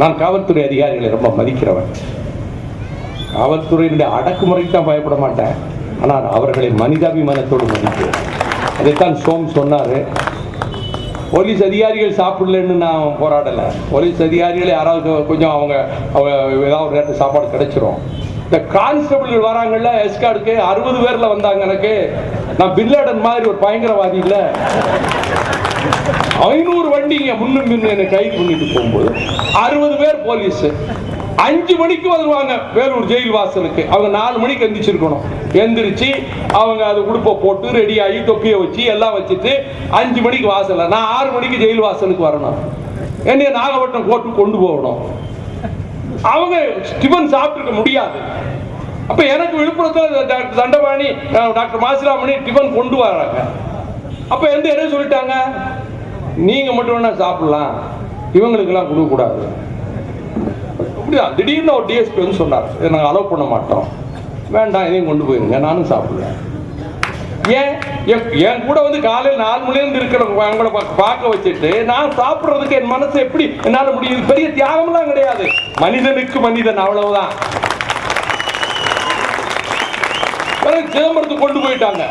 நான் காவல்துறை அதிகாரிகளை ரொம்ப மதிக்கிறவன். காவல்துறையினுடைய அடக்குமுறைக்கு தான் பயப்பட மாட்டேன். ஆனால் அவர்களை மனிதாபிமானத்தோடு மதிக்கிறேன் அதைத்தான் சோம் சொன்னார். போலீஸ் அதிகாரிகள் சாப்பிடலன்னு நான் போராடலை. போலீஸ் அதிகாரிகள் யாராவது கொஞ்சம் அவங்க அவங்க ஏதாவது ஒரு நேரத்தில் சாப்பாடு கிடைச்சிரும். இந்த கான்ஸ்டபிள்கள் வராங்கல்ல எஸ்கார்டுக்கு அறுபது பேரில் வந்தாங்க எனக்கு. நான் பின்லேடன் மாதிரி ஒரு பயங்கரவாதி இல்லை. ஐநூறு வண்டிங்க முன்னும் பின்னு என்னை கைது பண்ணிட்டு போகும்போது அறுபது பேர் போலீஸ். அஞ்சு மணிக்கு வருவாங்க வேலூர் ஜெயில் வாசலுக்கு அவங்க நாலு மணிக்கு எந்திரிச்சிருக்கணும். எந்திரிச்சு அவங்க அது உடுப்பை போட்டு ரெடி ஆகி தொப்பியை வச்சு எல்லாம் வச்சுட்டு அஞ்சு மணிக்கு வாசல நான் ஆறு மணிக்கு ஜெயில் வாசலுக்கு வரணும். என்னைய நாகப்பட்டினம் கோர்ட்டுக்கு கொண்டு போகணும். அவங்க டிஃபன் சாப்பிட்டுருக்க முடியாது. அப்ப எனக்கு விழுப்புரத்தில் doctor Dhandapani doctor Masilamani tiffin கொண்டு வராங்க. அப்ப எந்த என்ன சொல்லிட்டாங்க? நீங்க மட்டும் வேணா சாப்பிடலாம். இவங்களுக்கெல்லாம் கொடுக்கக்கூடாது. அப்படியா? திடீர்னு ஒரு டிஎஸ்பி வந்து சொன்னார். நாங்கள் அலோவ் பண்ண மாட்டோம். வேண்டாம் இதையும் கொண்டு போயிருங்க. நானும் சாப்பிடுவேன் ஏன்? என் என் கூட வந்து காலையில் நாலு மணிலேருந்து இருக்கிற அவங்கள பார்க்க வச்சுட்டு நான் சாப்பிட்றதுக்கு என் மனசு எப்படி என்னால் முடியுது? பெரிய தியாகம்லாம் கிடையாது. மனிதனுக்கு மனிதன் அவ்வளவுதான். பிறகு சிதம்பரத்துக்கு கொண்டு போயிட்டாங்க.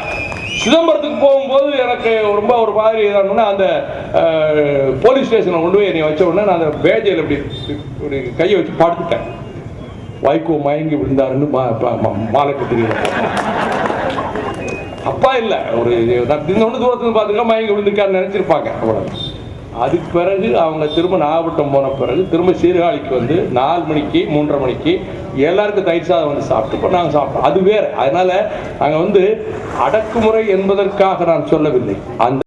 சிதம்பரத்துக்கு போகும்போது எனக்கு ரொம்ப ஒரு மாதிரி இதானோன்னா அந்த போலீஸ் ஸ்டேஷனில் கொண்டு போய் என்னை வச்ச உடனே நான் அந்த பேஜையில் இப்படி இப்படி கையை வச்சு படுத்துட்டேன். வைகோ மயங்கி விழுந்தாருன்னு மா- பா- மா- அப்பா இல்லை ஒரு இன்னொன்று தூரத்துல பார்த்துக்க மயங்கி விழுந்திருக்காருன்னு நினச்சிருப்பாங்க அவ்வளோ அதுக்கு பிறகு அவங்க திரும்ப நாகப்பட்டினம் போன பிறகு திரும்ப சீர்காழிக்கு வந்து நாலு மணிக்கு மூன்றரை மணிக்கு எல்லாருக்கும் தயிர் சாதம் வந்து சாப்பிட்டு இப்போ நாங்கள் சாப்பிட்டோம். அது வேறு. அதனால் நாங்கள் வந்து அடக்குமுறை என்பதற்காக நான் சொல்லவில்லை. அந்த